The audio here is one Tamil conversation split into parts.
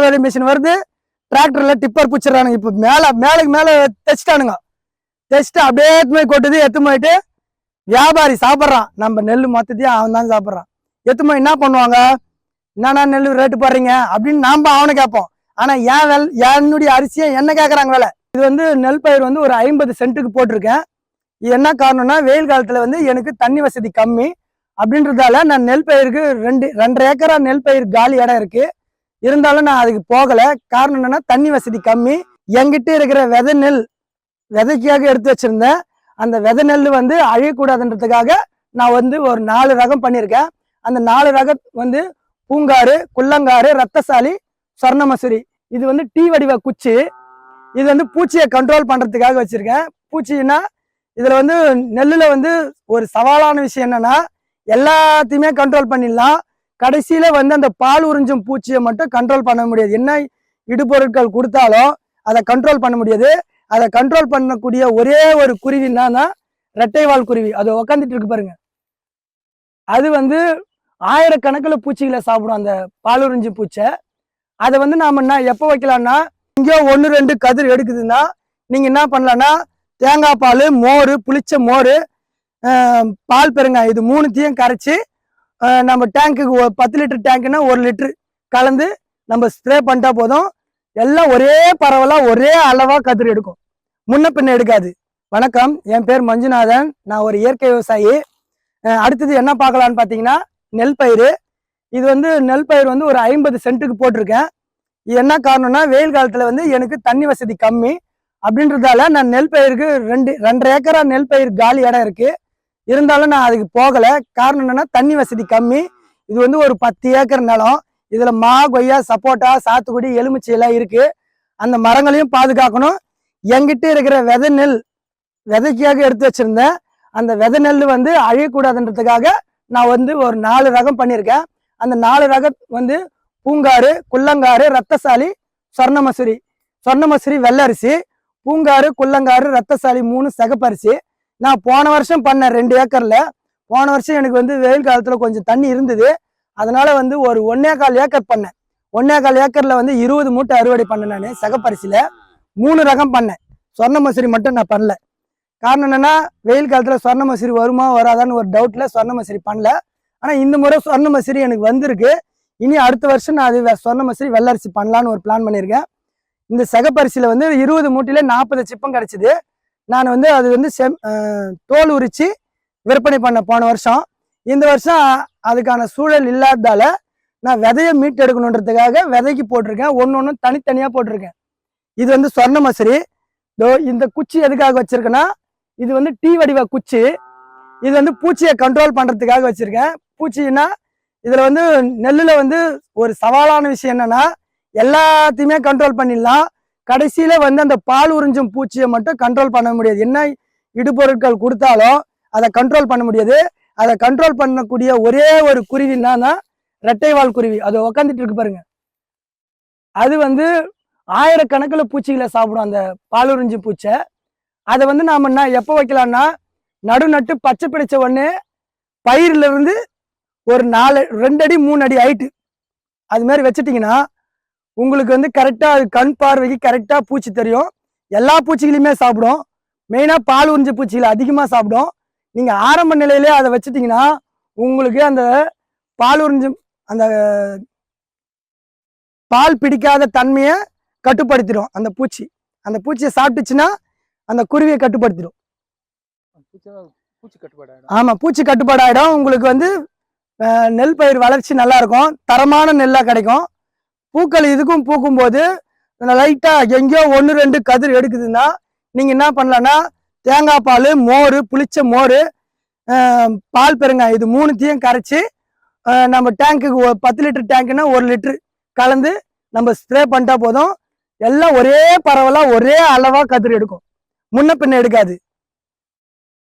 அறவடை மிஷின் வருது. டிராக்டர்ல டிப்பர் பிடிச்சிடறானுங்க. இப்போ மேல மேலுக்கு மேல தைச்சிட்டானுங்க தைச்சிட்டு அப்படியே எடுத்து கொட்டுது. எத்துமாயிட்டு போயிட்டு வியாபாரி சாப்பிட்றான். நம்ம நெல் மொத்தத்தையும் அவன் தான் சாப்பிட்றான். எடுத்து போய் என்ன பண்ணுவாங்க? என்னன்னா நெல் ரேட்டு போடுறீங்க? அப்படின்னு நாம அவனை கேட்போம். ஆனா என் வெல் என்னுடைய அரிசியை என்ன கேட்கறாங்க வேலை? இது வந்து நெல் பயிர் வந்து ஒரு ஐம்பது சென்ட்டுக்கு போட்டிருக்கேன். இது என்ன காரணம்னா வெயில் காலத்துல வந்து எனக்கு தண்ணி வசதி கம்மி. அப்படின்றதால நான் நெல் பயிருக்கு ரெண்டு ரெண்டரை ஏக்கரா நெல் பயிர் காலி இடம் இருக்குது இருந்தாலும் நான் அதுக்கு போகலை. காரணம் என்னன்னா தண்ணி வசதி கம்மி. எங்கிட்ட இருக்கிற விதை நெல் விதைக்காக எடுத்து வச்சிருந்தேன். அந்த விதை நெல் வந்து அழியக்கூடாதுன்றதுக்காக நான் வந்து ஒரு நாலு ரகம் பண்ணியிருக்கேன். அந்த நாலு ரகம் வந்து பூங்காறு குள்ளங்காறு ரத்தசாலி சொர்ணமசூரி. இது வந்து டீ வடிவ குச்சி. இது வந்து பூச்சியை கண்ட்ரோல் பண்ணுறதுக்காக வச்சுருக்கேன். பூச்சின்னா இதில் வந்து நெல்லில் வந்து ஒரு சவாலான விஷயம் என்னென்னா எல்லாத்தையுமே கண்ட்ரோல் பண்ணிடலாம். கடைசியில வந்து அந்த பால் உறிஞ்சும் பூச்சியை மட்டும் கண்ட்ரோல் பண்ண முடியாது. என்ன இடுபொருட்கள் கொடுத்தாலும் அதை கண்ட்ரோல் பண்ண முடியாது. அதை கண்ட்ரோல் பண்ணக்கூடிய ஒரே ஒரு குருவி என்னன்னா ரெட்டைவால் குருவி. அது உக்காந்துட்டு இருக்கு பாருங்க. அது வந்து ஆயிரக்கணக்கில் பூச்சிகளை சாப்பிடும் அந்த பாலுறிஞ்சி பூச்சை. அதை வந்து நாம என்ன எப்போ வைக்கலாம்னா இங்கேயோ ஒன்று ரெண்டு கதிர் எடுக்குதுன்னா நீங்கள் என்ன பண்ணலான்னா தேங்காய் பால் மோர் புளிச்ச மோர் பால் பெருங்காய் இது மூணுத்தையும் கரைச்சி நம்ம டேங்க்குக்கு பத்து லிட்டர் டேங்க்குன்னா ஒரு லிட்டர் கலந்து நம்ம ஸ்ப்ரே பண்ணிட்டா போதும். எல்லாம் ஒரே பரவலாக ஒரே அளவாக கதிர் எடுக்கும். முன்ன பின்ன எடுக்காது. வணக்கம். என் பேர் மஞ்சுநாதன். நான் ஒரு இயற்கை விவசாயி. அடுத்தது என்ன பார்க்கலான்னு பார்த்தீங்கன்னா நெல் பயிர் இது வந்து நெல் பயிர் வந்து ஒரு ஐம்பது சென்ட்டுக்கு போட்டிருக்கேன். இது என்ன காரணம்னா வெயில் காலத்தில் வந்து எனக்கு தண்ணி வசதி கம்மி. அப்படின்றதால நான் நெல் பயிருக்கு ரெண்டு ரெண்டரை ஏக்கரா நெல் பயிர் காலி இடம் இருக்குது இருந்தாலும் நான் அதுக்கு போகலை. காரணம் என்னென்னா தண்ணி வசதி கம்மி. இது வந்து ஒரு பத்து ஏக்கர் நிலம். இதில் மா கொய்யா சப்போட்டா சாத்துக்குடி எலுமிச்சை எல்லாம் அந்த மரங்களையும் பாதுகாக்கணும். எங்கிட்ட இருக்கிற விதை நெல் விதைக்காக எடுத்து வச்சுருந்தேன். அந்த விதை நெல் வந்து அழியக்கூடாதுன்றதுக்காக நான் வந்து ஒரு நாலு ரகம் பண்ணியிருக்கேன். அந்த நாலு ரகம் வந்து பூங்காறு குள்ளங்காறு ரத்தசாலி சொர்ணமசூரி. சொர்ணமசூரி வெள்ளரிசி. பூங்காறு குள்ளங்காறு ரத்தசாலி மூணு சிகப்பரிசி. நான் போன வருஷம் பண்ணேன் ரெண்டு ஏக்கரில் போன வருஷம் எனக்கு வந்து வெயில் காலத்தில் கொஞ்சம் தண்ணி இருந்தது. அதனால் வந்து ஒரு ஒன்னே கால் ஏக்கர் பண்ணேன். ஒன்னே கால் ஏக்கரில் வந்து இருபது மூட்டை அறுவடை பண்ணேன் நான் சிகப்பரிசியில மூணு ரகம் பண்ணேன். சொர்ணமசூரி மட்டும் நான் பண்ணல. காரணம் என்னென்னா வெயில் காலத்தில் சொர்ண மசூரி வருமா வராதான்னு ஒரு டவுட்டில் சொர்ண மசூரி பண்ணல. ஆனால் இந்த முறை சொர்ணமசூரி எனக்கு வந்திருக்கு. இனி அடுத்த வருஷம் நான் அது சொர்ண மசூரி வெள்ளரிசி பண்ணலான்னு ஒரு பிளான் பண்ணியிருக்கேன் இந்த சகப்பரிசியில் வந்து இருபது மூட்டையில் நாற்பது சிப்பம் கிடைச்சிது. நான் வந்து அது வந்து செம் தோல் உரித்து விற்பனை பண்ண போன வருஷம். இந்த வருஷம் அதுக்கான சூழல் இல்லாததால் நான் விதையை மீட்டெடுக்கணுன்றதுக்காக விதைக்கு போட்டிருக்கேன். ஒன்று ஒன்று தனித்தனியாக போட்டிருக்கேன். இது வந்து சொர்ணமசூரி இதோ இந்த குச்சி எதுக்காக வச்சுருக்கேன்னா இது வந்து டீ வடிவ குச்சி. இது வந்து பூச்சியை கண்ட்ரோல் பண்ணுறதுக்காக வச்சுருக்கேன். பூச்சின்னா இதில் வந்து நெல்லில் வந்து ஒரு சவாலான விஷயம் என்னென்னா எல்லாத்தையுமே கண்ட்ரோல் பண்ணிடலாம். கடைசியில வந்து அந்த பால் உறிஞ்சும் பூச்சியை மட்டும் கண்ட்ரோல் பண்ண முடியாது. என்ன இடுபொருட்கள் கொடுத்தாலும் அதை கண்ட்ரோல் பண்ண முடியாது. அதை கண்ட்ரோல் பண்ணக்கூடிய ஒரே ஒரு குருவி என்னன்னா ரெட்டைவால் குருவி. அது உக்காந்துட்டு இருக்கு பாருங்க. அது வந்து ஆயிரக்கணக்கில் பூச்சிகளை சாப்பிடும் அந்த பாலுறிஞ்சி பூச்சை. அதை வந்து நாம என்ன எப்போ வைக்கலாம்னா நடு நட்டு பச்சை பிடிச்ச உடனே பயிர்லருந்து ஒரு நாலு ரெண்டு அடி மூணு அடி ஹைட்டு அது மாதிரி வச்சுட்டிங்கன்னா உங்களுக்கு வந்து கரெக்டாக அது கண் பார்வைக்கு கரெக்டாக பூச்சி தெரியும். எல்லா பூச்சிகளையுமே சாப்பிடும். மெயினாக பால் உறிஞ்ச பூச்சிகளை அதிகமாக சாப்பிடும். நீங்கள் ஆரம்ப நிலையிலே அதை வச்சிட்டிங்கன்னா உங்களுக்கு அந்த பால் உறிஞ்சும் அந்த பால் பிடிக்காத தன்மையை கட்டுப்படுத்திடும் அந்த பூச்சி. அந்த பூச்சியை சாப்பிட்டுச்சுன்னா அந்த குருவியை கட்டுப்படுத்திடும். பூச்சி- பூச்சி கட்டுப்பாடு ஆயிடும். ஆமா பூச்சி கட்டுப்பாடு ஆயிடும் உங்களுக்கு வந்து நெல் பயிர் வளர்ச்சி நல்லா இருக்கும். தரமான நெல்லா கிடைக்கும். பூக்கள் இதுக்கும் பூக்கும் போது லைட்டாக எங்கேயோ ஒன்று ரெண்டு கதிர் எடுக்குதுன்னா நீங்கள் என்ன பண்ணலான்னா தேங்காய் பால் மோர் புளிச்ச மோர் பால் பெருங்காய் இது மூணுத்தையும் கரைச்சி நம்ம டேங்க்குக்கு பத்து லிட்டர் டேங்க்னா ஒரு லிட்டரு கலந்து நம்ம ஸ்ப்ரே பண்ணிட்டா போதும். எல்லாம் ஒரே பரவலாக ஒரே அளவாக கதிர் எடுக்கும். முன்ன பின்ன எடுக்காது.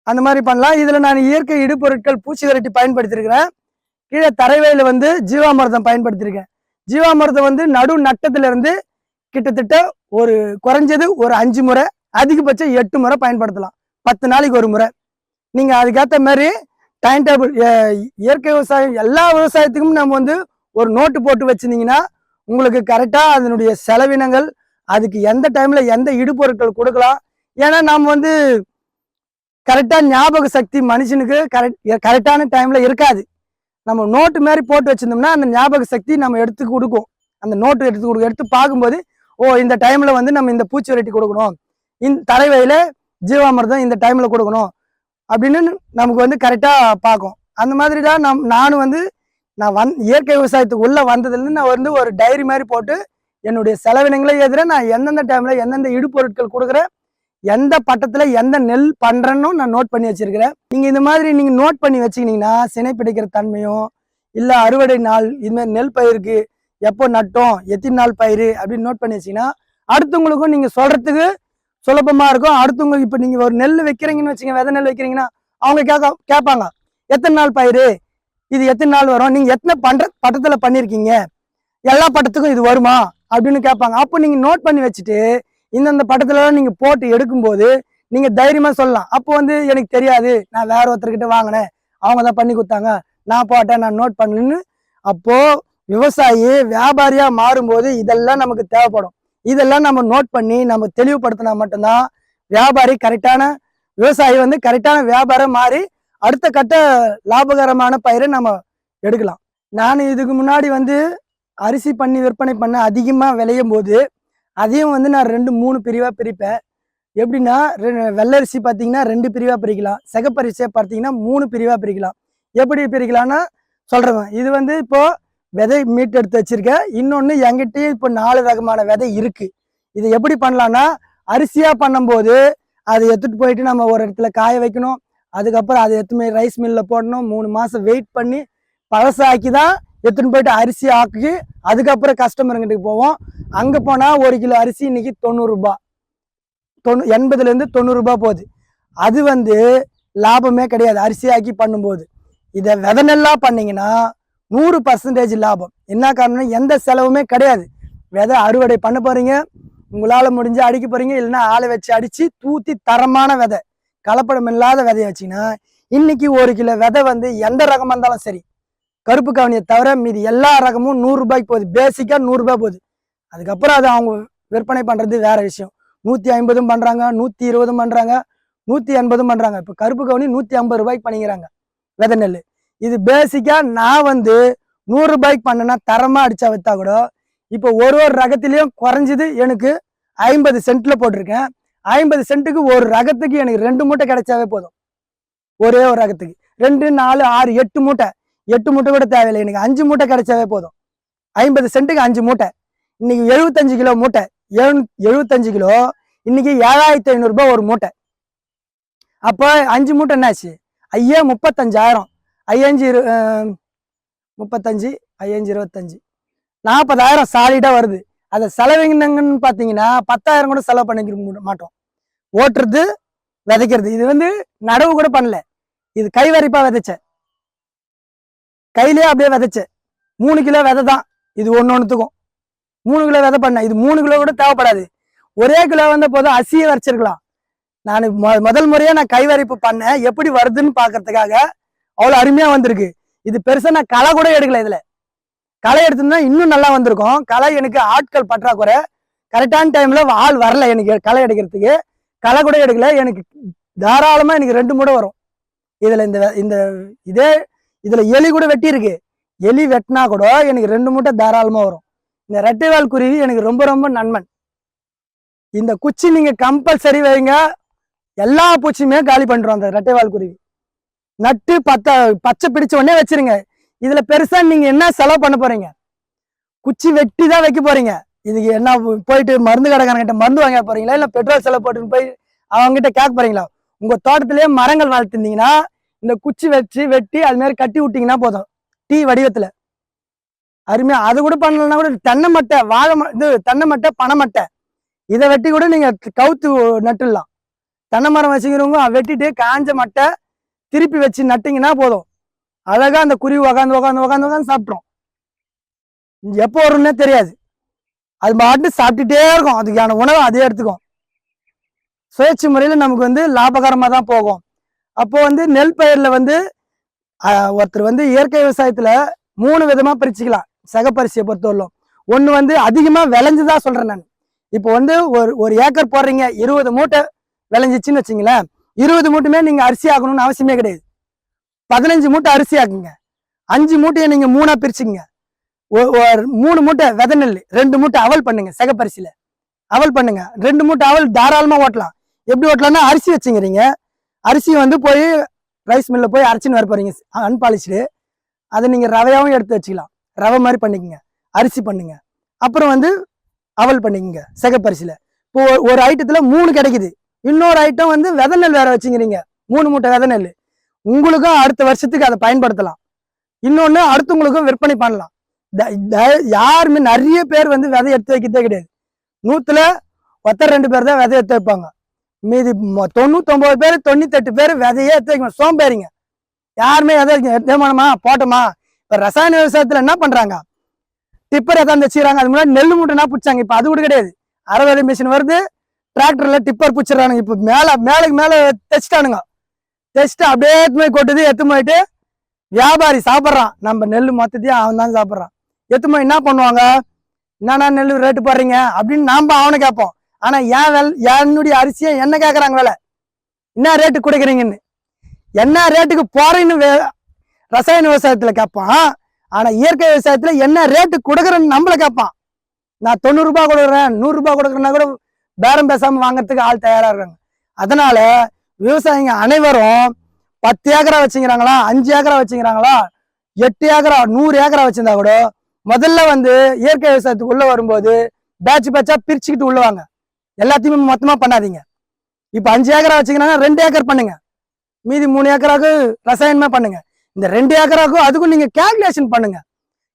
அந்த மாதிரி பண்ணலாம். இதில் நான் இயற்கை இடுபொருட்கள் பூச்சி விரட்டி பயன்படுத்தியிருக்கிறேன் கீழே தரைவயில வந்து ஜீவாமிர்தம் பயன்படுத்தியிருக்கேன் ஜீவாமிர்தம் வந்து நடு நட்டத்திலிருந்து கிட்டத்தட்ட ஒரு குறைஞ்சது ஒரு அஞ்சு முறை அதிகபட்சம் எட்டு முறை பயன்படுத்தலாம். பத்து நாளைக்கு ஒரு முறை. நீங்கள் அதுக்கேற்ற மாதிரி டைம் டேபிள் இயற்கை விவசாயம் எல்லா விவசாயத்துக்கும் நம்ம வந்து ஒரு நோட்டு போட்டு வச்சிருந்தீங்கன்னா உங்களுக்கு கரெக்டாக அதனுடைய செலவினங்கள் அதுக்கு எந்த டைமில் எந்த இடுபொருட்கள் கொடுக்கலாம். ஏன்னா நம்ம வந்து கரெக்டாக ஞாபக சக்தி மனுஷனுக்கு கரெக்ட் கரெக்டான டைமில் இருக்காது. நம்ம நோட்டு மாதிரி போட்டு வச்சிருந்தோம்னா அந்த ஞாபக சக்தி நம்ம எடுத்து கொடுக்கும். அந்த நோட்டு எடுத்து கொடுக்கும். எடுத்து பார்க்கும்போது ஓ இந்த டைம்ல வந்து நம்ம இந்த பூச்சி வெரைட்டி கொடுக்கணும். இந்த தலைவையில ஜீவாமிர்தம் இந்த டைம்ல கொடுக்கணும். அப்படின்னு நமக்கு வந்து கரெக்டாக பார்க்கும். அந்த மாதிரி தான் நம் நானும் வந்து நான் வந் இயற்கை விவசாயத்துக்கு உள்ளே வந்ததுலேருந்து நான் வந்து ஒரு டைரி மாதிரி போட்டு என்னுடைய செலவினங்களை எதிர நான் எந்தெந்த டைமில் எந்தெந்த இடுபொருட்கள் கொடுக்குறேன் எந்த பட்டத்துல எந்த நெல் பண்றேன்னு நான் நோட் பண்ணி வச்சிருக்கிறேன். நீங்க இந்த மாதிரி நீங்க நோட் பண்ணி வச்சுக்கினீங்கன்னா சினை பிடிக்கிற தன்மையும் இல்ல அறுவடை நாள் இது நெல் பயிருக்கு எப்போ நட்டோம் எத்தனை நாள் பயிர் அப்படின்னு நோட் பண்ணி வச்சீங்கன்னா அடுத்தவங்களுக்கும் நீங்க சொல்றதுக்கு சுலபமா இருக்கும். அடுத்தவங்களுக்கு இப்ப நீங்க ஒரு நெல் வைக்கிறீங்கன்னு வச்சுங்க வித நெல் வைக்கிறீங்கன்னா அவங்க கேட்க கேட்பாங்க எத்தனை நாள் பயிர்? இது எத்தனை நாள் வரும்? நீங்க எத்தனை பண்ற பட்டத்துல பண்ணிருக்கீங்க? எல்லா பட்டத்துக்கும் இது வருமா? அப்படின்னு கேட்பாங்க. அப்போ நீங்க நோட் பண்ணி வச்சுட்டு இந்தந்த பட்டத்துலலாம் நீங்கள் போட்டு எடுக்கும்போது நீங்கள் தைரியமாக சொல்லலாம். அப்போ வந்து எனக்கு தெரியாது. நான் வேற ஒருத்தர்கிட்ட வாங்கினேன். அவங்க தான் பண்ணி கொடுத்தாங்க. நான் போட்டேன் நான் நோட் பண்ணுன்னு. அப்போது விவசாயி வியாபாரியாக மாறும்போது இதெல்லாம் நமக்கு தேவைப்படும். இதெல்லாம் நம்ம நோட் பண்ணி நம்ம தெளிவுபடுத்தினா மட்டும்தான் வியாபாரி கரெக்டான விவசாயி வந்து கரெக்டான வியாபாரம் மாறி அடுத்த கட்ட லாபகரமான பயிரை நம்ம எடுக்கலாம். நான் இதுக்கு முன்னாடி வந்து அரிசி பண்ணி விற்பனை பண்ண அதிகமாக விளையும் போது அதையும் வந்து நான் ரெண்டு மூணு பிரிவாக பிரிப்பேன். எப்படின்னா ரெ- வெள்ளரிசி பார்த்தீங்கன்னா ரெண்டு பிரிவாக பிரிக்கலாம். சிகப்பரிசியை பார்த்தீங்கன்னா மூணு பிரிவாக பிரிக்கலாம். எப்படி பிரிக்கலாம்னா சொல்கிறேன் இது வந்து இப்போது விதை மீட் எடுத்து வச்சுருக்கேன். இன்னொன்று என்கிட்டயும் இப்போ நாலு ரகமான விதை இருக்குது இது எப்படி பண்ணலான்னா அரிசியாக பண்ணும்போது அதை எடுத்துகிட்டு போயிட்டு நம்ம ஒரு இடத்துல காய வைக்கணும். அதுக்கப்புறம் அதை எத்துமே ரைஸ் மில்லில் போடணும். மூணு மாதம் வெயிட் பண்ணி பழசாக்கி தான் எடுத்துன்னு போயிட்டு அரிசி ஆக்கி அதுக்கப்புறம் கஸ்டமருங்கிட்ட போவோம். அங்கே போனால் ஒரு கிலோ அரிசி இன்னைக்கு தொண்ணூறுரூபா தொண்ணூ எண்பதுலேருந்து தொண்ணூறுரூபா போகுது. அது வந்து லாபமே கிடையாது. அரிசியாக்கி பண்ணும்போது. இதை விதை நெல்லாக பண்ணீங்கன்னா நூறு பர்சன்டேஜ் லாபம். என்ன காரணம் எந்த செலவுமே கிடையாது. விதை அறுவடை பண்ண போறீங்க உங்களால் முடிஞ்சு அடிக்க போறீங்க இல்லைன்னா ஆளை வச்சு அடிச்சு தூத்தி தரமான விதை கலப்படம் இல்லாத விதையை வச்சிங்கன்னா இன்னைக்கு ஒரு கிலோ விதை வந்து எந்த ரகமாக இருந்தாலும் சரி கருப்பு கவனியை தவிர மீதி எல்லா ரகமும் நூறுரூபாய்க்கு போகுது. பேசிக்காக நூறுரூபா போகுது. அதுக்கப்புறம் அது அவங்க விற்பனை பண்ணுறது வேற விஷயம். நூற்றி ஐம்பதும் பண்ணுறாங்க நூற்றி இருபதும் பண்ணுறாங்க நூற்றி எண்பதும் பண்ணுறாங்க இப்போ கருப்பு கவுனி நூற்றி ஐம்பது ரூபாய்க்கு பண்ணிக்கிறாங்க விதை நெல் இது பேசிக்காக நான் வந்து நூறுரூபாய்க்கு பண்ணேன்னா பண்ணனா அடித்தா அடிச்சா கூட இப்போ ஒரு ஒரு ரகத்திலையும் குறைஞ்சது எனக்கு ஐம்பது சென்ட்டில் போட்டிருக்கேன். ஐம்பது சென்ட்டுக்கு ஒரு ரகத்துக்கு எனக்கு ரெண்டு மூட்டை கிடைச்சாவே போதும். ஒரே ஒரு ரகத்துக்கு. ரெண்டு நாலு ஆறு எட்டு மூட்டை. எட்டு மூட்டை கூட தேவையில்லை. எனக்கு அஞ்சு மூட்டை கிடைச்சாவே போதும். ஐம்பது சென்ட்டுக்கு அஞ்சு மூட்டை. இன்னைக்கு எழுபத்தஞ்சு கிலோ மூட்டை. எழு எழுபத்தஞ்சு கிலோ இன்னைக்கு ஏழாயிரத்தி ஐநூறுரூபா ஒரு மூட்டை. அப்போ அஞ்சு மூட்டை என்னாச்சு? ஐயா முப்பத்தஞ்சாயிரம். ஐயஞ்சு இரு முப்பத்தஞ்சு ஐயஞ்சு இருபத்தஞ்சு. நாற்பதாயிரம் சாலிடா வருது. அதை செலவினங்கன்னு பார்த்தீங்கன்னா பத்தாயிரம் கூட செலவு பண்ணிக்க மாட்டோம். ஓட்டுறது விதைக்கிறது. இது வந்து நடவு கூட பண்ணல. இது கை வரிப்பா விதைச்ச. கையிலேயே அப்படியே விதைச்ச. மூணு கிலோ விதை தான். இது ஒன்று ஒன்றுத்துக்கும் மூணு கிலோ விதை பண்ண இது மூணு கிலோ கூட தேவைப்படாது. ஒரே கிலோ வந்த போதும் அசியை வரைச்சிருக்கலாம். நான் முதல் முறையா நான் கைவரிப்பு பண்ணேன். எப்படி வருதுன்னு பார்க்கறதுக்காக அவ்வளோ அருமையா வந்திருக்கு. இது பெருசா நான் களை கூட எடுக்கல இதுல. களை எடுத்திருந்தா இன்னும் நல்லா வந்திருக்கும். களை எனக்கு ஆட்கள் பற்றாக்குறை. கரெக்டான டைம்ல ஆள் வரல எனக்கு களை எடுக்கிறதுக்கு. களை கூட எடுக்கல. எனக்கு தாராளமா எனக்கு ரெண்டு மூடை வரும். இதுல இந்த இந்த இதே இதுல எலி கூட வெட்டி இருக்கு எலி வெட்டினா கூட எனக்கு ரெண்டு மூட்டை தாராளமா வரும். இந்த ரெட்டைவால் குருவி எனக்கு ரொம்ப ரொம்ப நண்பன். இந்த குச்சி நீங்க கம்பல்சரி வைங்க. எல்லா பூச்சியுமே காலி பண்றோம் அந்த ரெட்டைவால் குருவி. நட்டு பத்த பச்சை பிடிச்ச உடனே வச்சிருங்க. இதுல பெருசா நீங்க என்ன செலவு பண்ண போறீங்க? குச்சி வெட்டி தான் வைக்க போறீங்க. இதுக்கு என்ன போயிட்டு மருந்து கடைக்காரங்கிட்ட மருந்து வாங்க போறீங்களா? இல்ல பெட்ரோல் செலவு போட்டுன்னு போய் அவங்ககிட்ட கேட்க போறீங்களா? உங்க தோட்டத்திலேயே மரங்கள் வளர்த்துருந்தீங்கன்னா இந்த குச்சி வச்சு வெட்டி அது மாதிரி கட்டி விட்டீங்கன்னா போதும். டீ வடிவத்துல. அருமையா அது கூட பண்ணலன்னா கூட தென்னை மட்டை வாழை ம- இது தென்னை மட்டை பனை மட்டை. இதை வெட்டி கூட நீங்க கவுத்து நட்டுடலாம். தென்னை மரம் வச்சுக்கிறவங்க வெட்டிட்டு காஞ்ச மட்டை திருப்பி வச்சு நட்டிங்கன்னா போதும். அழகா அந்த குருவி உக்காந்து உக்காந்து உக்காந்து உக்காந்து சாப்பிட்றோம் எப்போ வரும்னே தெரியாது. அது பாட்டு சாப்பிட்டுட்டே இருக்கும். அதுக்கான உணவை அதே எடுத்துக்கும். சுயேட்சை முறையில் நமக்கு வந்து லாபகரமாக தான் போகும். அப்போ வந்து நெல் பயிரில் வந்து ஒருத்தர் வந்து இயற்கை விவசாயத்தில் மூணு விதமாக பிரிச்சுக்கலாம். சகப்பரிசியை பொறுத்தவரையிலும். ஒன்று வந்து அதிகமாக விளைஞ்சுதான் சொல்கிறேன் நான். இப்போ வந்து ஒரு ஒரு ஏக்கர் போடுறீங்க இருபது மூட்டை விளைஞ்சிச்சின்னு வச்சிங்களேன் இருபது மூட்டுமே நீங்கள் அரிசி ஆகணும்னு அவசியமே கிடையாது. பதினஞ்சு மூட்டை அரிசி ஆக்குங்க. அஞ்சு மூட்டையை நீங்கள் மூணாக பிரிச்சுங்க ஒ- ஒரு மூணு மூட்டை வித நெல் ரெண்டு மூட்டை அவல் பண்ணுங்க சிகப்பரிசியில. அவல் பண்ணுங்க. ரெண்டு மூட்டை அவல் தாராளமாக ஓட்டலாம். எப்படி ஓட்டலாம்னா அரிசி வச்சுங்கிறீங்க. அரிசி வந்து போய் ரைஸ் மில்லில் போய் அரைச்சின்னு வர போறீங்க அன்பாலிஷ்டு அதை நீங்கள் ரவையாகவும் எடுத்து வச்சுக்கலாம். ரவை மாதிரி பண்ணிக்கோங்க. அரிசி பண்ணுங்க. அப்புறம் வந்து அவல் பண்ணிக்கோங்க சிகப்பரிசியில். இப்போ ஒரு- ஐட்டத்தில் மூணு கிடைக்குது. இன்னொரு ஐட்டம் வந்து விதை நெல் வேற வச்சுங்கிறீங்க மூணு மூட்டை விதை நெல் உங்களுக்கும் அடுத்த வருஷத்துக்கு அதை பயன்படுத்தலாம். இன்னொன்று அடுத்தவங்களுக்கும் விற்பனை பண்ணலாம். யாருமே நிறைய பேர் வந்து விதை எடுத்து வைக்கிறதே கிடையாது. நூற்றுல ஒத்தர் ரெண்டு பேர் தான் விதை எடுத்து வைப்பாங்க. மீதி தொண்ணூத்தொம்பது பேர் தொண்ணூத்தெட்டு பேர் விதையே எடுத்து வைக்கணும். சோம்பேறிங்க. யாருமே விதை வைக்க போட்டோமா? இப்ப ரசாயன விவசாயத்துல என்ன பண்றாங்க? டிப்பர் எதாவது வச்சுக்கிறாங்க அது முன்னாடி நெல் மூட்டைனா பிடிச்சாங்க இப்ப அது கூட கிடையாது. அறுவடை மிஷின் வருது டிராக்டர்ல டிப்பர் பிடிச்சிடறானுங்க இப்ப மேல மேலுக்கு மேல தைச்சிட்டானுங்க தைச்சிட்டு அப்படியே எடுத்து கொட்டுது எடுத்து போயிட்டு வியாபாரி சாப்பிட்றான். நம்ம நெல் மொத்தத்தையும் அவன் தான் சாப்பிட்றான். எடுத்து போய் என்ன பண்ணுவாங்க? என்னண்ணா நெல் ரேட்டு போடுறீங்க? அப்படின்னு நாம அவனை கேட்போம். ஆனா ஏன் வெல் என்னுடைய அரிசியை என்ன கேட்கறாங்க வேலை? என்ன ரேட்டு கொடுக்குறீங்கன்னு? என்ன ரேட்டுக்கு போறேன்னு வே- ரசாயன விவசாயத்தில் கேட்பான் ஆனால் இயற்கை விவசாயத்தில் என்ன ரேட்டு கொடுக்குறேன்னு நம்மளை கேட்பான் நான் தொண்ணூறுரூபா கொடுக்குறேன் நூறுரூபா கொடுக்குறேன்னா கூட பேரம் பேசாமல் வாங்குறதுக்கு ஆள் தயாராக இருக்காங்க. அதனால விவசாயிங்க அனைவரும் பத்து ஏக்கரா வச்சுக்கிறாங்களா அஞ்சு ஏக்கரா வச்சுக்கிறாங்களா எட்டு ஏக்கரா நூறு ஏக்கரா வச்சிருந்தா கூட முதல்ல வந்து இயற்கை விவசாயத்துக்கு உள்ளே வரும்போது பேட்ச் பேட்சாக பிரிச்சுக்கிட்டு உள்ள வாங்க. எல்லாத்தையுமே மொத்தமாக பண்ணாதீங்க. இப்போ அஞ்சு ஏக்கரா வச்சுக்கிறாங்கன்னா ரெண்டு ஏக்கர் பண்ணுங்க. மீதி மூணு ஏக்கராக்கு ரசாயனமாக பண்ணுங்க. இந்த ரெண்டு ஏக்கராக்கும் அதுக்கும் நீங்கள் கேல்குலேஷன் பண்ணுங்க.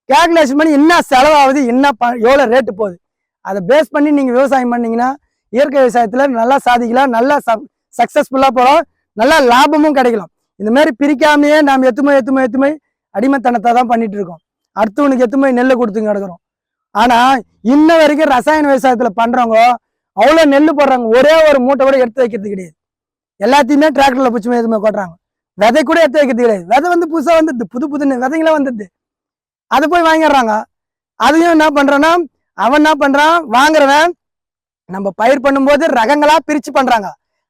கேல்குலேஷன் பண்ணி என்ன செலவாகுது என்ன ப- எவ்வளோ ரேட்டு போகுது. அதை பேஸ் பண்ணி நீங்கள் விவசாயம் பண்ணீங்கன்னா இயற்கை விவசாயத்தில் நல்லா சாதிக்கலாம் நல்லா சக்சஸ்ஃபுல்லாக போகலாம் நல்லா லாபமும் கிடைக்கலாம். இந்த மாதிரி பிரிக்காமையே நாம் எத்துமை எத்துமை எத்துமை அடிமைத்தனத்தை தான் பண்ணிட்டு இருக்கோம். அடுத்தவனுக்கு எத்துமை நெல் கொடுத்து கிடக்குறோம். ஆனால் இன்ன வரைக்கும் ரசாயன விவசாயத்தில் பண்ணுறவங்க அவ்வளோ நெல் போடுறாங்க. ஒரே ஒரு மூட்டை கூட எடுத்து வைக்கிறது கிடையாது. எல்லாத்தையுமே டிராக்டரில் பிடிச்சி எதுவுமே கொட்டுறாங்க. விதை கூட எடுத்து வைக்கிறது கிடையாது விதை வந்து புதுசாக வந்துடுது புது புதுன்னு விதைங்களாம் விதைங்களா வந்துடுது அதை போய் வாங்கிடுறாங்க. அதையும் என்ன பண்ணுறான்னா அவன் என்ன பண்ணுறான் வாங்குறவன் நம்ம பயிர் பண்ணும்போது ரகங்களாக பிரித்து பண்ணுறாங்க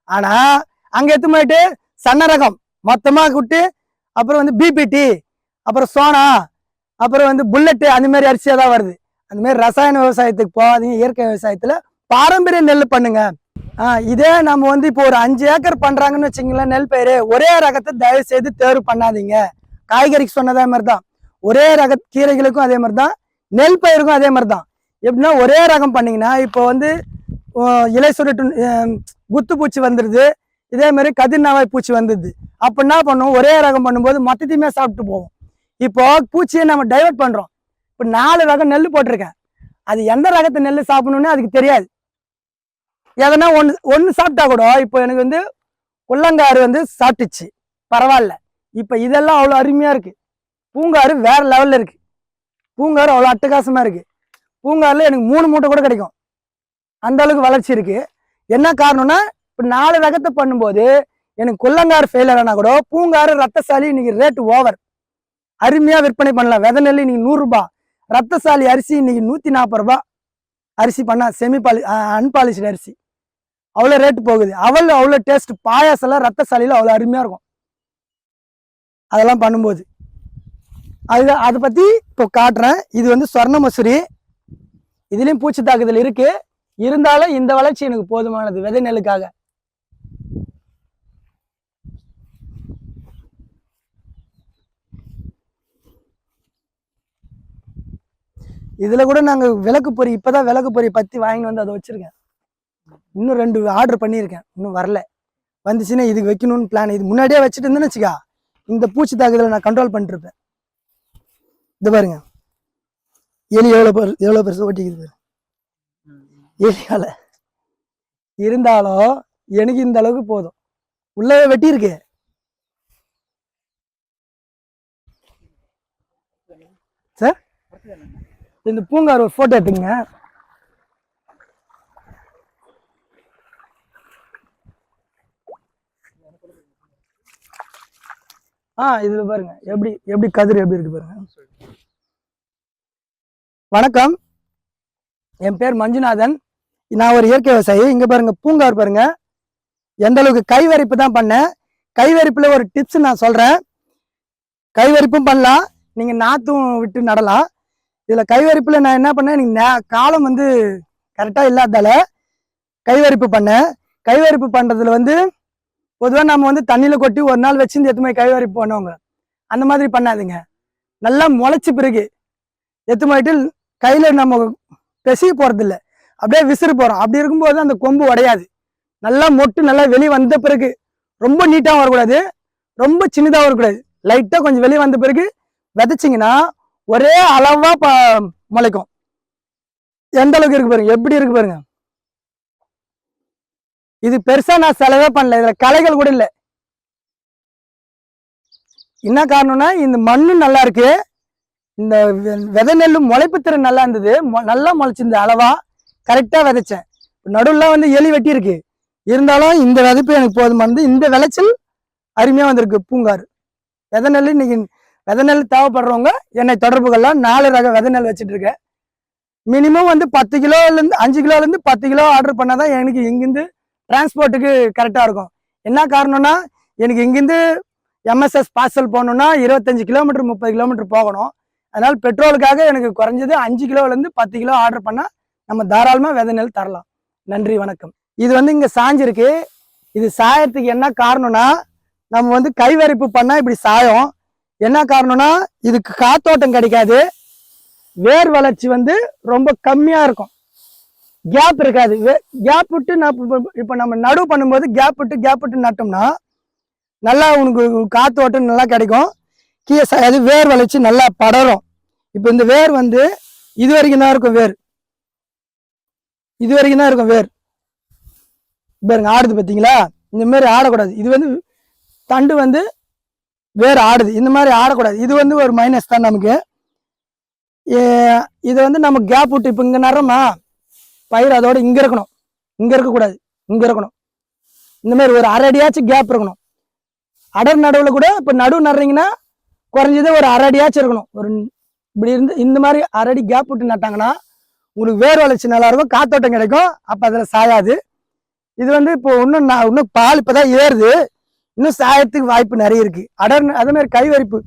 ஆனால் அங்கே எடுத்து போயிட்டு சன்ன ரகம் மொத்தமாக விட்டு அப்புறம் வந்து பிபிடி அப்புறம் சோனா அப்புறம் வந்து புல்லட்டு அந்த மாதிரி அரிசியாக தான் வருது. அந்த மாதிரி ரசாயன விவசாயத்துக்கு போகாதீங்க. இயற்கை விவசாயத்தில் பாரம்பரிய நெல் பண்ணுங்கள் இதே நம்ம வந்து இப்போ ஒரு அஞ்சு ஏக்கர் பண்றாங்கன்னு வச்சுங்களேன் நெல் பயிர். ஒரே ரகத்தை தயவு செய்து தேர்வு பண்ணாதீங்க. காய்கறிக்கு சொன்னதே மாதிரி தான் ஒரே ரக கீரைகளுக்கும் அதே மாதிரி தான் நெல் பயிருக்கும் அதே மாதிரி தான் எப்படின்னா ஒரே ரகம் பண்ணிங்கன்னா இப்போ வந்து இலை சுருட்டு குத்து பூச்சி வந்துடுது இதே மாதிரி கதிர்நாவாய் பூச்சி வந்துடுது அப்போ என்ன பண்ணுவோம்? ஒரே ரகம் பண்ணும்போது மொத்தத்தையுமே சாப்பிட்டு போகும் இப்போ பூச்சியை நம்ம டைவர்ட் பண்ணுறோம் இப்போ நாலு ரகம் நெல் போட்டிருக்கேன். அது எந்த ரகத்தை நெல் சாப்பிடணும்னு அதுக்கு தெரியாது. எதனா ஒன்று ஒன்று சாப்பிட்டா கூட இப்போ எனக்கு வந்து உள்ளங்காறு வந்து சாப்பிட்டுச்சு. பரவாயில்ல. இப்போ இதெல்லாம் அவ்வளோ அருமையாக இருக்குது பூங்காறு வேறு லெவலில் இருக்குது பூங்காறு அவ்வளோ அட்டகாசமாக இருக்குது பூங்காரில் எனக்கு மூணு மூட்டை கூட கிடைக்கும். அந்த அளவுக்கு வளர்ச்சி இருக்குது என்ன காரணம்னா இப்போ நாலு ரகத்தை பண்ணும்போது எனக்கு கொல்லங்காறு ஃபெயிலியர் ஆனால் கூட பூங்காறு ரத்தசாலி இன்னைக்கு ரேட்டு ஓவர் அருமையாக விற்பனை பண்ணலாம். விதை நெல் இன்னைக்கு நூறுரூபா ரத்தசாலி அரிசி இன்னைக்கு நூற்றி நாற்பது ரூபா அரிசி பண்ணால் செமி பாலி அன்பாலிஷ்டு அரிசி. அவ்வளோ ரேட்டு போகுது. அவ்வளோ அவ்வளோ டேஸ்ட் பாயாசம்லாம் ரத்தசாலியில் அவ்வளோ அருமையாக இருக்கும். அதெல்லாம் பண்ணும்போது. அது அதை பற்றி இப்போ காட்டுறேன். இது வந்து சொர்ண மசூரி. இதுலேயும் பூச்சி தாக்குதல் இருக்குது இருந்தாலும் இந்த வளர்ச்சி எனக்கு போதுமானது. விதை நெல்லுக்காக. இதில் கூட நாங்கள் விளக்கு பொறி இப்போ தான் விளக்கு பொறி பற்றி வாங்கி வந்து அதை வச்சுருக்கேன். இன்னும் ரெண்டு ஆர்டர் பண்ணியிருக்கேன். இன்னும் வரல. வந்துச்சுன்னா இதுக்கு வைக்கணும்னு பிளான் இது முன்னாடியே வச்சுட்டு இருந்தேன்னு வச்சுக்கா. இந்த பூச்சி தாக்குதலை நான் கண்ட்ரோல் பண்ணிட்டு இருப்பேன் இது பாருங்க. எலி எவ்வளோ பெரு எவ்வளோ பெருசு ஓட்டிக்குது பாரு. எலியால. இருந்தாலும் எனக்கு இந்த அளவுக்கு போதும். உள்ளவே வெட்டியிருக்கு. சார்? இந்த பூங்கார் ஒரு ஃபோட்டோ எடுத்துங்க ஆ இதுல பாருங்க. எப்படி எப்படி கதிர் எப்படி இருக்கு பாருங்க. வணக்கம். என் பேர் மஞ்சுநாதன். நான் ஒரு இயற்கை விவசாயி. இங்க பாருங்க பூங்கார் பாருங்க. எந்த அளவுக்கு கைவரிப்பு தான் பண்ணேன் கைவரிப்புல ஒரு டிப்ஸ் நான் சொல்றேன். கைவரிப்பும் பண்ணலாம். நீங்க நாத்தும் விட்டு நடலாம். இதுல கைவரிப்புல நான் என்ன பண்ணேன் நீங்கள் காலம் வந்து கரெக்டா இல்லாததால கைவரிப்பு பண்ணேன். கைவரிப்பு பண்றதுல வந்து பொதுவாக நம்ம வந்து தண்ணியில் கொட்டி ஒரு நாள் வச்சு எத்து போய் கைவரிப்பு பண்ணுவாங்க அந்த மாதிரி பண்ணாதீங்க. நல்லா முளைச்ச பிறகு எத்துமாயிட்டு கையில் நம்ம பெசிய போகிறதில்ல அப்படியே விசிறு போகிறோம் அப்படி இருக்கும்போது அந்த கொம்பு உடையாது. நல்லா மொட்டு நல்லா வெளியே வந்த பிறகு ரொம்ப நீட்டாகவும் வரக்கூடாது. ரொம்ப சின்னதாகவும் வரக்கூடாது. லைட்டாக கொஞ்சம் வெளியே வந்த பிறகு விதைச்சிங்கன்னா ஒரே அளவாக ப முளைக்கும். எந்த அளவுக்கு இருக்கு பாருங்க. எப்படி இருக்கு பாருங்க. இது பெருசா நான் செலவே பண்ணல. இதுல களைகள் கூட இல்லை. என்ன காரணம்னா இந்த மண்ணும் நல்லா இருக்கு. இந்த விதை நெல்லும் முளைப்பு திறன் நல்லா இருந்தது. மொ- நல்லா முளைச்சிருந்த அளவா கரெக்டா விதைச்சேன். நடுவில் வந்து எலி வெட்டி இருக்கு. இருந்தாலும் இந்த விதைப்பு எனக்கு போதுமானது இந்த விளைச்சல் அருமையா வந்திருக்கு. பூங்காறு. விதை நெல் இன்னைக்கு விதை நெல் தேவைப்படுறவங்க என்னை தொடர்புகள்லாம் நாலு ரக விதை நெல் வச்சுட்டு இருக்கேன். மினிமம் வந்து பத்து கிலோல இருந்து அஞ்சு கிலோல இருந்து பத்து கிலோ ஆர்டர் பண்ணாதான் எனக்கு இங்கிருந்து டிரான்ஸ்போர்ட்டுக்கு கரெக்டாக இருக்கும். என்ன காரணம்னா எனக்கு இங்கேருந்து எம்எஸ்எஸ் பார்சல் போகணுன்னா இருபத்தஞ்சு கிலோமீட்டர் முப்பது கிலோமீட்டர் போகணும். அதனால் பெட்ரோலுக்காக எனக்கு குறைஞ்சது அஞ்சு கிலோலேருந்து பத்து கிலோ ஆர்டர் பண்ணால் நம்ம தாராளமாக விதை நெல் தரலாம். நன்றி வணக்கம். இது வந்து இங்கே சாஞ்சிருக்கு இது சாயத்துக்கு என்ன காரணம்னா நம்ம வந்து கைவரிப்பு பண்ணால் இப்படி சாயம். என்ன காரணம்னா இதுக்கு காத்தோட்டம் கிடைக்காது. வேர் வளர்ச்சி வந்து ரொம்ப கம்மியாக இருக்கும். கேப் இருக்காது. கேப் விட்டு நான் இப்போ நம்ம நடுவு பண்ணும்போது கேப் விட்டு கேப் விட்டு நட்டோம்னா நல்லா உனக்கு காத்தோட்டம் நல்லா கிடைக்கும். கீழே அது வேர் வளைச்சு நல்லா படரும். இப்போ இந்த வேர் வந்து இது வரைக்கும் தான் இருக்கும் வேர். இது வரைக்கும் தான் இருக்கும் வேர். பாருங்க ஆடுது பார்த்தீங்களா இந்த மாதிரி ஆடக்கூடாது. இது வந்து தண்டு வந்து வேர் ஆடுது. இந்த மாதிரி ஆடக்கூடாது. இது வந்து ஒரு மைனஸ் தான் நமக்கு. இதை இது வந்து நம்ம கேப் விட்டு இப்போ இங்கே நடுறோமா? பயிர் அதோட இங்க இருக்கணும். இங்க இருக்கக்கூடாது. இங்க இருக்கணும். இந்த மாதிரி ஒரு அரை அடியாச்சும் கேப் இருக்கணும். அடர் நடுவில் கூட இப்போ நடுவு நடுறீங்கன்னா குறைஞ்சது ஒரு அரை அடியாச்சும் இருக்கணும். ஒரு இப்படி இருந்து இந்த மாதிரி அரை அடி கேப் விட்டு நட்டாங்கன்னா உங்களுக்கு வேர் வளர்ச்சி நல்லா இருக்கும் காத்தோட்டம் கிடைக்கும். அப்போ அதில் சாயாது. இது வந்து இப்போ இன்னும் நான் இன்னும் பால் இப்போ தான் ஏறுது. இன்னும் சாயத்துக்கு வாய்ப்பு நிறைய இருக்குது அடர் அதே மாதிரி கைவரிப்பு.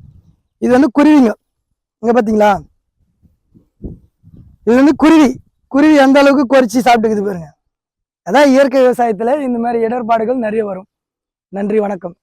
இது வந்து குருவிங்க. இங்கே பார்த்தீங்களா இது வந்து குருவி. குருவி எந்த அளவுக்கு கொறிச்சு சாப்பிட்டுக்குது பாருங்க. அதான் இயற்கை விவசாயத்துல இந்த மாதிரி இடர்பாடுகள் நிறைய வரும். நன்றி வணக்கம்.